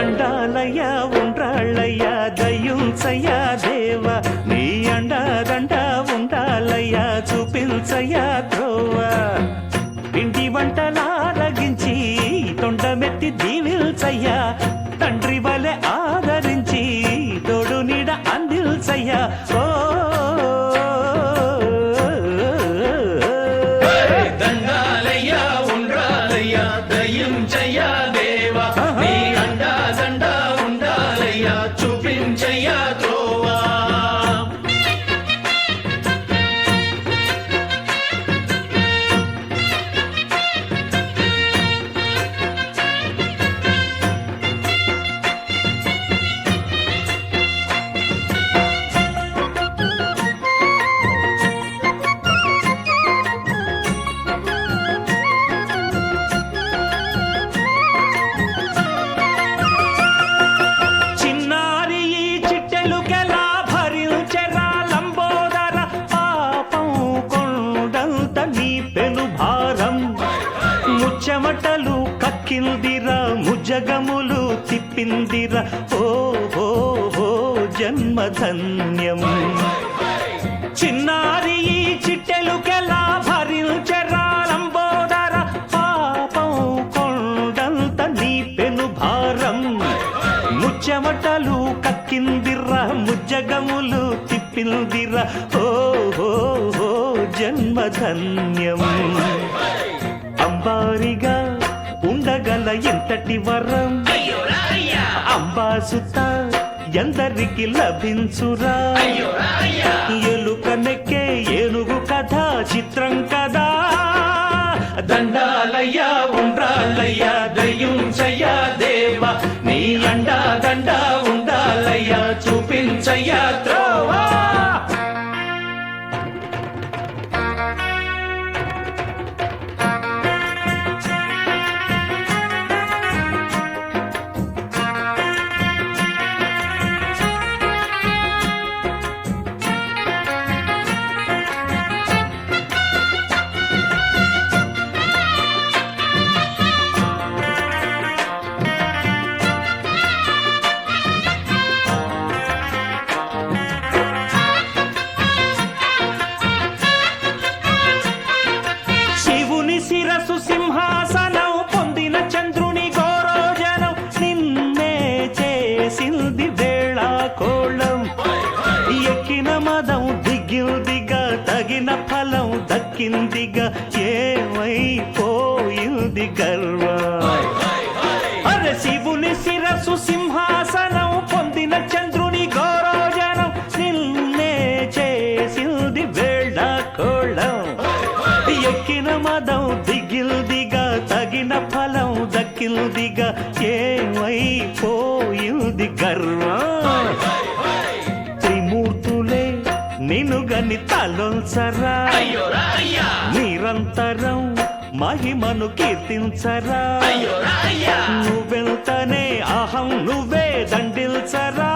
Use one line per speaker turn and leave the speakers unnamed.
అండాలయ్యా ఉండాలయ్యా దయుంచయ్యా దేవ. నీ అండాదండ ఉండాలయ్యా చూపించయ్యా ద్రోవ ఇంటి వంటలారగించి తొండమెత్తి దీవిల్చయ్యా కక్కిందిరా ముజగములు తిప్పిందిరా. ఓ ఓ ఓ జన్మధన్యం. చిన్నారి ఈ చిట్టెలుకెలా భరించరాలంబోదర పాపం కొండంత నీ పెను భారం. ముచ్చమటలు కక్కిందిర్రా ముజ్జగములు తిప్పిందిరా. ఓ ఓ ఓ జన్మధన్యం. ఎంతటి వరం? అంబాసుత ఎందరికి లభించురా? చేసింది వేళ కోళం. ఎక్కిన మదం దిగిందిగా తగిన ఫలం దక్కిందిగా ఏమైపోయింది గర్వ? అరే శివుని శిరసు సింహా కిందిగా దక్కిల్దిగా ఏమైపోయింది గర్వం త్రిమూర్తులే నిన్ను గని తలొంచరా నిరంతరం మహిమను కీర్తించరా? నువ్వెంతనే అహం నువ్వే దండిల్చరా?